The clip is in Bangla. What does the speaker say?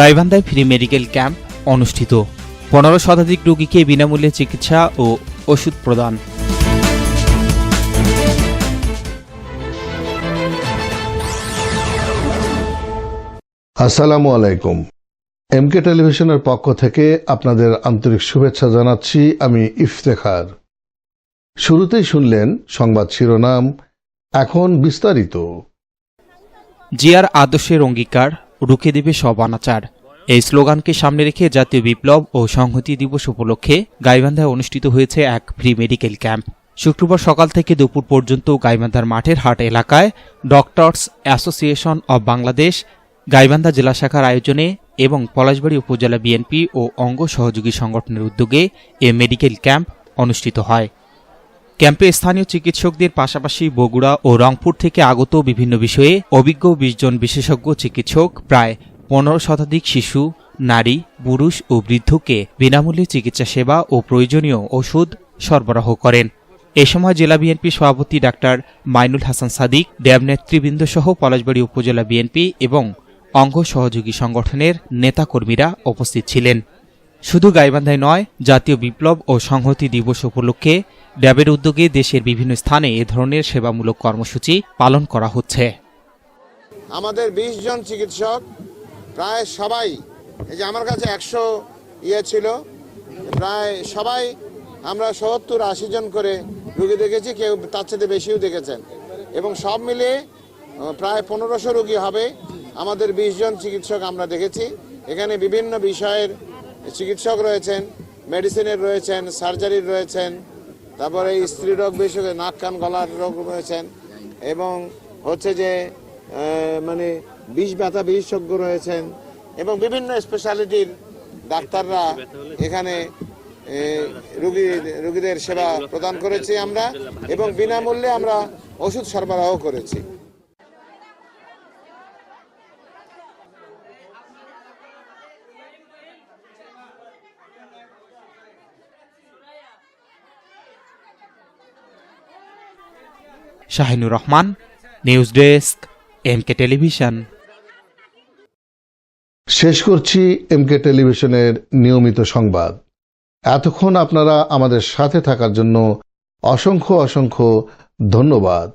গাইবান্ধায় ফ্রি মেডিকেল ক্যাম্প অনুষ্ঠিত। পনেরো শতাধিক রোগীকে বিনামূল্যে চিকিৎসা ও ওষুধ প্রদান। আসসালামু আলাইকুম। এমকে টেলিভিশনের পক্ষ থেকে আপনাদের আন্তরিক শুভেচ্ছা জানাচ্ছি আমি ইফতেখার। শুরুতেই শুনলেন সংবাদ শিরোনাম এখন বিস্তারিত। জিয়ার আদর্শের অঙ্গীকার রুখে দেবে সব অনাচার এই স্লোগানকে সামনে রেখে জাতীয় বিপ্লব ও সংহতি দিবস উপলক্ষে গাইবান্ধায় অনুষ্ঠিত হয়েছে এক ফ্রি মেডিকেল ক্যাম্প। শুক্রবার সকাল থেকে দুপুর পর্যন্ত গাইবান্ধার মাঠের হাট এলাকায় doctors association of Bangladesh, Gaibandha জেলা শাখার আয়োজনে এবং পলাশবাড়ী উপজেলা বিএনপি ও অঙ্গ সহযোগী সংগঠনের উদ্যোগে এ মেডিকেল ক্যাম্প অনুষ্ঠিত হয়। ক্যাম্পে স্থানীয় চিকিৎসকদের পাশাপাশি বগুড়া ও রংপুর থেকে আগত বিভিন্ন বিষয়ে অভিজ্ঞ বিশ জন বিশেষজ্ঞ চিকিৎসক, প্রায় পনেরো শতাধিক শিশু, নারী, পুরুষ ও বৃদ্ধকে বিনামূল্যে চিকিৎসা সেবা ও প্রয়োজনীয় ওষুধ সরবরাহ করেন। এ সময় জেলা বিএনপি সভাপতি ডাক্তার মাইনুল হাসান সাদিক ড্যাব নেতৃবৃন্দ সহ পলাশবাড়ী উপজেলা বিএনপি এবং অঙ্গ সহযোগী সংগঠনের নেতাকর্মীরা উপস্থিত ছিলেন। শুধু গাইবান্ধায় নয়, জাতীয় বিপ্লব ও সংহতি দিবস উপলক্ষে ড্যাবের উদ্যোগে দেশের বিভিন্ন স্থানে এ ধরনের সেবামূলক কর্মসূচি পালন করা হচ্ছে। আমাদের বিশ জন চিকিৎসক, প্রায় সবাই, এই যে আমার কাছে একশো ইয়ে ছিল, প্রায় সবাই আমরা সত্তর আশি জন করে রুগী দেখেছি, কেউ তার সাথে বেশিও দেখেছেন। এবং সব মিলে প্রায় পনেরোশো রুগী হবে আমাদের বিশ জন চিকিৎসক আমরা দেখেছি। এখানে বিভিন্ন বিষয়ের চিকিৎসক রয়েছেন, মেডিসিনের রয়েছেন, সার্জারির রয়েছেন তারপরে স্ত্রী রোগ বিশেষজ্ঞ নাক, কান গলার রোগ রয়েছেন। এবং হচ্ছে যে মানে বিষ ব্যথা বিশেষজ্ঞ রয়েছেন। এবং বিভিন্ন স্পেশালিটির ডাক্তাররা এখানে রুগী, রুগীদের সেবা প্রদান করেছি আমরা এবং বিনামূল্যে আমরা ওষুধ সরবরাহ করেছি। Shahinur Rahman news desk MK television শেষ করছি এমকে টেলিভিশনের নিয়মিত সংবাদ। এতক্ষণ আপনারা আমাদের সাথে থাকার জন্য অসংখ্য অসংখ্য ধন্যবাদ।